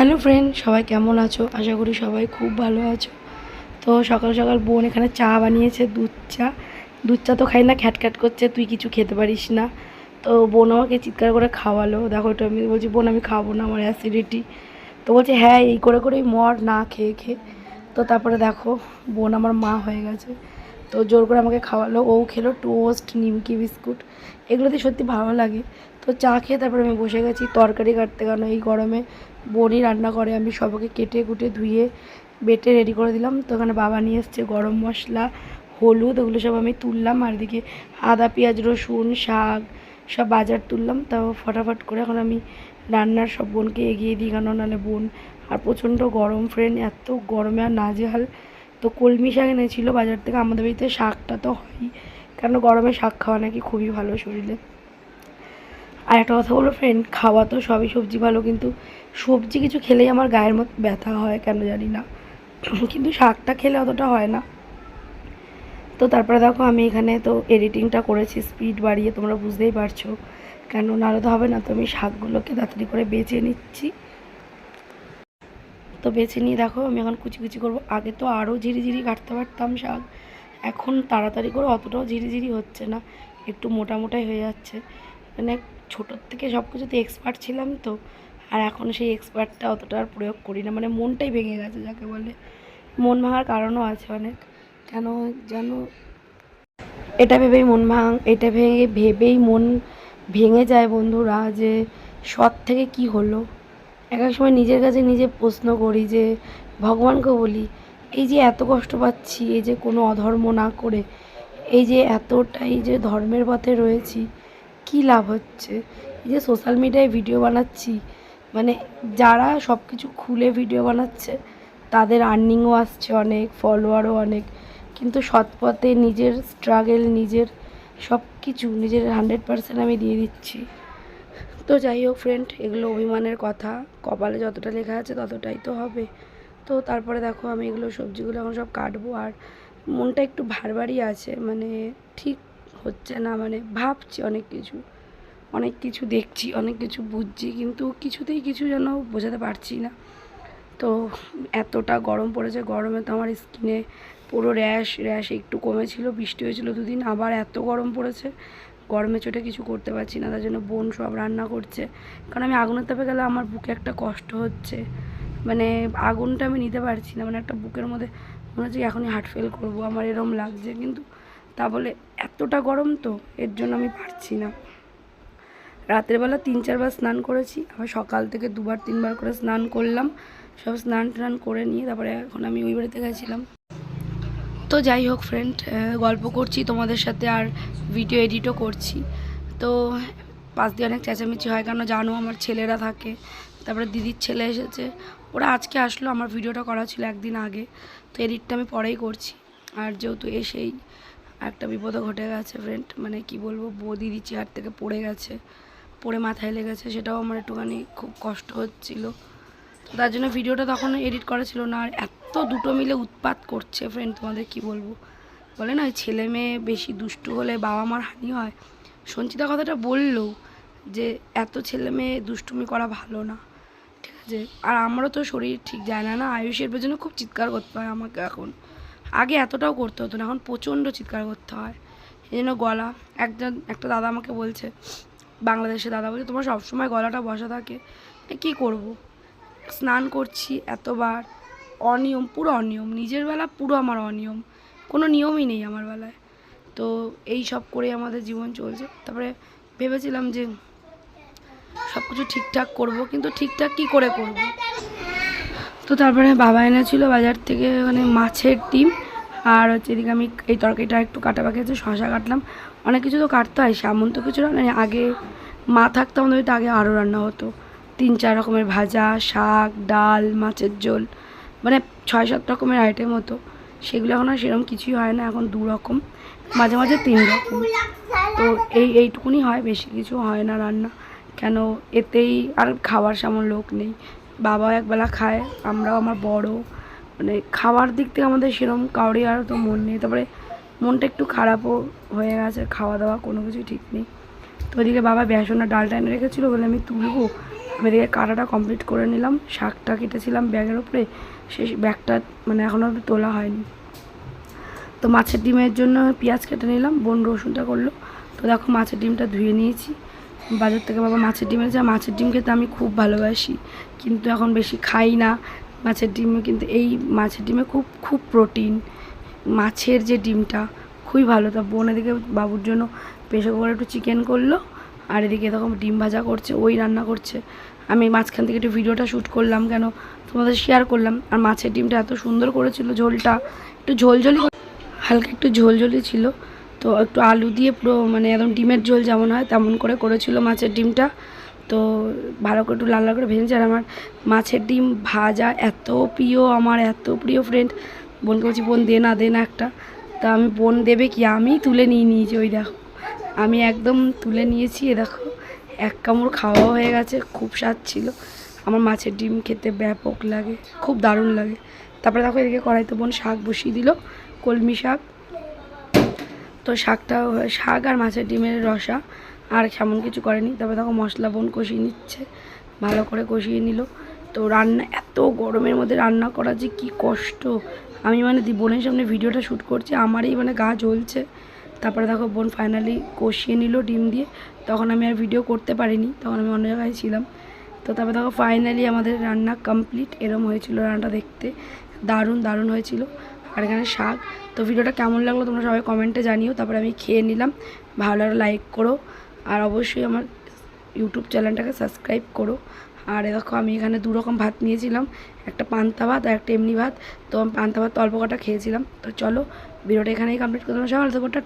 Hello friend সবাই কেমন আছো? আশা করি সবাই খুব ভালো আছো। তো সকাল সকাল বোন এখানে চা বানিয়েছে, দুধ চা। দুধ চা তো খাই না, খ্যাট খ্যাট করছে, তুই কিছু খেতে পারিস না। তো বোন আমাকে চিৎকার করে খাওয়ালো। দেখো এটা আমি বলছি, বোন, আমি খাব না আমার অ্যাসিডিটি তো বলছে হ্যাঁ এই করে করেই মর, না খেয়ে খেয়ে। তো তারপরে দেখো, বোন আমার মা হয়ে গেছে। তো জোর করে আমাকে খাওয়ালো। ও খেলো টোস্ট নিমকি বিস্কুট। এগুলোতে সত্যি ভালো লাগে। তো চা খেয়ে তারপরে আমি বসে গেছি, তরকারি কাটতে কেন এই গরমে। বোনই রান্না করে, আমি সবকে কেটে কুটে ধুয়ে বেটে রেডি করে দিলাম। তো ওখানে বাবা নিয়ে এসছে গরম মশলা, হলুদ, ওগুলো সব আমি তুললাম। আর এদিকে আদা, পেঁয়াজ, রসুন, শাক সব বাজার তুললাম। তাও ফটাফট করে এখন আমি রান্নার সব বোনকে এগিয়ে দিই কেন নাহলে বোন আর প্রচণ্ড গরম। ফ্রেন্ড এত গরমে আর নাজেহাল। তো কলমি শাক এনেছিল বাজার থেকে, আমাদের বাড়িতে শাকটা তো হয়ই। কেন গরমে শাক খাওয়া নাকি খুবই ভালো শরীরে। আর একটা কথা বলো ফ্রেন্ড খাওয়া তো সবই সবজি ভালো, কিন্তু সবজি কিছু খেলেই আমার গায়ের মতো ব্যথা হয়, কেন জানি না। কিন্তু শাকটা খেলে অতটা হয় না। তো তারপরে দেখো আমি এখানে তো এডিটিংটা করেছি স্পিড বাড়িয়ে, তোমরা বুঝতেই পারছ। কেন নাহলে তো হবে না, তো আমি শাকগুলোকে তাড়াতাড়ি করে বেছে নিচ্ছি। তো বেছে নিয়ে দেখো, আমি এখন কুচি কুচি করব। আগে তো আরও ঝিরিঝিরি কাটতে পারতাম শাক, এখন তাড়াতাড়ি করে অতটাও ঝিরিঝিরি হচ্ছে না, একটু মোটা মোটাই হয়ে যাচ্ছে। মানে ছোটোর থেকে সব কিছুতে এক্সপার্ট ছিলাম তো, আর এখন সেই এক্সপার্টটা অতটা আর প্রয়োগ করি না। মানে মনটাই ভেঙে গেছে, যাকে বলে। মন ভাঙার কারণও আছে অনেক। কেন যেন এটা ভেবেই মন ভাঙ, এটা ভেঙে, ভেবেই মন ভেঙে যায় বন্ধুরা যে সৎ থেকে কি হলো। এক এক সময় নিজের কাছে নিজে প্রশ্ন করি যে ভগবানকে বলি, এই যে এত কষ্ট পাচ্ছি, এই যে কোনো অধর্ম না করে, এই যে এতটাই যে ধর্মের পথে রয়েছি কি লাভ হচ্ছে? এই যে সোশ্যাল মিডিয়ায় ভিডিও বানাচ্ছি মানে যারা সব কিছু খুলে ভিডিও বানাচ্ছে, তাদের আর্নিংও আসছে অনেক ফলোয়ারও অনেক। কিন্তু সৎ পথে নিজের স্ট্রাগেল নিজের সব কিছু নিজের হান্ড্রেড পার্সেন্ট আমি দিয়ে দিচ্ছি। তো যাই হোক ফ্রেন্ড এগুলো অভিমানের কথা। কপালে যতটা লেখা আছে ততটাই তো হবে। তো তারপরে দেখো আমি এগুলো সবজিগুলো এখন সব কাটবো। আর মনটা একটু ভারবারই আছে মানে ঠিক হচ্ছে না মানে ভাবছি অনেক কিছু। অনেক কিছু দেখছি, অনেক কিছু বুঝছি, কিন্তু কিছুতেই কিছু যেন বোঝাতে পারছি না। তো এতটা গরম পড়েছে, গরমে তো আমার স্কিনে পুরো র্যাশ র্যাশ একটু কমেছিল, বৃষ্টি হয়েছিল দুদিন, আবার এত গরম পড়েছে। গরমে চোটে কিছু করতে পারছি না, তার জন্য বোন সব রান্না করছে। কারণ আমি আগুনের তাপে গেলে আমার বুকে একটা কষ্ট হচ্ছে। মানে আগুনটা আমি নিতে পারছি না মানে একটা বুকের মধ্যে মনে হচ্ছে এখনই হার্ট ফেল করব, আমার এরম লাগছে। কিন্তু তা বলে, এতটা গরম তো, এর জন্য আমি পারছি না। রাতের বেলা তিন চারবার স্নান করেছি, আবার সকাল থেকে দুবার তিনবার করে স্নান করলাম। সব স্নান টান করে নিয়ে তারপরে এখন আমি ওই বাড়িতে গেছিলাম। তো যাই হোক ফ্রেন্ড গল্প করছি তোমাদের সাথে আর ভিডিও এডিটও করছি। তো পাশ দিয়ে অনেক চেঁচামেচি হয় কেন জানো আমার ছেলেরা থাকে, তারপরে দিদির ছেলে এসেছে। ওরা আজকে আসলো, আমার ভিডিওটা করা ছিল একদিন আগে। তো এডিটটা আমি পরেই করছি। আর যেহেতু এসেই একটা বিপদও ঘটে গেছে ফ্রেন্ড মানে কি বলব, বউ দিদি চেয়ার থেকে পড়ে গেছে, পড়ে মাথায় লেগেছে, সেটাও আমার একটুখানি খুব কষ্ট হচ্ছিল। তো তার জন্য ভিডিওটা তখন এডিট করা ছিল না, আর এত দুটো মিলে উৎপাত করছে ফ্রেন্ড তোমাদের কি বলব? বলে না ছেলে মেয়ে বেশি দুষ্টু হলে বাবা মার হানি হয়। সঞ্চিতা কথাটা বলল যে, এত ছেলে মেয়ে দুষ্টুমি করা ভালো না, ঠিক আছে? আর আমারও তো শরীর ঠিক যায় না না, আয়ুষের পেছনে খুব চিৎকার করতে হয় আমাকে এখন। আগে এতটাও করতে হতো না, এখন প্রচণ্ড চিৎকার করতে হয়। এই জন্য গলা একজন একটা দাদা আমাকে বলছে, বাংলাদেশে দাদা বলছে, তোমার সবসময় গলাটা বসা থাকে কী করব? স্নান করছি এতবার, অনিয়ম, পুরো অনিয়ম, নিজের বেলা পুরো আমার অনিয়ম, কোনো নিয়মই নেই আমার বেলায়। তো এই সব করে আমাদের জীবন চলছে। তারপরে ভেবেছিলাম যে সব কিছু ঠিকঠাক করব, কিন্তু ঠিকঠাক কী করে করব? তো তারপরে বাবা এনেছিল বাজার থেকে মানে মাছের ডিম আর হচ্ছে এদিকে আমি এই তরকারিটা একটু কাটা বাকি আছে শশা কাটলাম। অনেক কিছু তো কাটতে হয়, সেমন তো কিছু রান্না। আগে মা থাকতো আমাদের বাড়িতে, আগে আরও রান্না হতো। তিন চার রকমের ভাজা, শাক, ডাল, মাছের ঝোল মানে ছয় সাত রকমের আইটেম হতো। সেগুলো এখন আর সেরকম কিছুই হয় না, এখন দু রকম, মাঝে মাঝে তিন রকম। তো এই এইটুকুনি হয়, বেশি কিছু হয় না রান্না। কেন এতেই আর খাওয়ার সেমন লোক নেই। বাবাও একবেলা খায়, আমরাও আমার বড়। মানে খাওয়ার দিক থেকে আমাদের সেরকম কাউরি আর তো মন নেই। তারপরে মনটা একটু খারাপও হয়ে গেছে খাওয়া দাওয়া কোনো কিছুই ঠিক নেই। তো ওদিকে বাবা বেসনের ডালটা এনে রেখেছিলো বলে আমি তুলবো। আমি এদিকে কাটাটা কমপ্লিট করে নিলাম, শাকটা কেটেছিলাম ব্যাগের উপরে। সেই ব্যাগটা মানে এখনও তোলা হয়নি। তো মাছের ডিমের জন্য পেঁয়াজ কেটে নিলাম, বোন রসুনটা করল। তো দেখো মাছের ডিমটা ধুয়ে নিয়েছি। বাজার থেকে বাবা মাছের ডিম এনেছে। মাছের ডিম খেতে আমি খুব ভালোবাসি। কিন্তু এখন বেশি খাই না। মাছের ডিমে, কিন্তু এই মাছের ডিমে খুব খুব প্রোটিন মাছের যে ডিমটা, খুবই ভালো। তা বোন এদিকে বাবুর জন্য প্রেশার কুকারে একটু চিকেন করল, আর এদিকে তখন ডিম ভাজা করছে, ওই রান্না করছে। আমি মাঝখান থেকে একটু ভিডিওটা শ্যুট করলাম কেন, তোমাদের শেয়ার করলাম। আর মাছের ডিমটা এত সুন্দর করেছিল ঝোলটা, একটু ঝোলঝোলি হালকা একটু ঝোলঝোলি ছিল। তো একটু আলু দিয়ে পুরো মানে একদম ডিমের ঝোল যেমন হয়, তেমন করে করেছিল মাছের ডিমটা। তো ভালো করে একটু লাল লাল করে ভেজেছে আর আমার মাছের ডিম ভাজা এত প্রিয়, আমার এত প্রিয় ফ্রেন্ড বোনকে বলছি, বোন, দে না দে না একটা। তা আমি, বোন, দেবে কি? আমি তুলে নিয়ে নিয়েছি, ওই দেখো। আমি একদম তুলে নিয়েছি, এ দেখো। এক কামড় খাওয়া হয়ে গেছে, খুব স্বাদ ছিল। আমার মাছের ডিম খেতে ব্যাপক লাগে, খুব দারুণ লাগে। তারপরে দেখো, এদিকে কড়াইতে বোন শাক বসিয়ে দিল, কলমি শাক। তো শাকটা শাক আর মাছের ডিমের রসা। আর সেমন কিছু করেনি। তবে দেখো মশলা বোন কষিয়ে নিচ্ছে, ভালো করে কষিয়ে নিল। তো রান্না, এত গরমের মধ্যে রান্না করা যে কি কষ্ট। আমি মানে বোনের সামনে ভিডিওটা শ্যুট করছি, আমারই মানে গা জ্বলছে। তারপরে দেখো বোন ফাইনালি কষিয়ে নিল ডিম দিয়ে। তখন আমি আর ভিডিও করতে পারিনি, তখন আমি অন্য জায়গায় ছিলাম। তো তারপরে দেখো ফাইনালি আমাদের রান্না কমপ্লিট এরম হয়েছিল রান্নাটা দেখতে। দারুণ দারুণ হয়েছিল। আর এখানে শাক। তো ভিডিওটা কেমন লাগল তোমরা সবাই কমেন্টে জানিও। তারপরে আমি খেয়ে নিলাম। ভালো লাইক করো। আর অবশ্যই আমার ইউটিউব চ্যানেলটাকে সাবস্ক্রাইব করো। আর দেখো, আমি এখানে দু রকম ভাত নিয়েছিলাম। একটা পান্তা ভাত আর একটা এমনি ভাত। তো আমি পান্তা ভাত অল্প কটা খেয়েছিলাম। তো চলো, ভিডিওটা এখানেই কমপ্লিট করতে সকাল থেকে।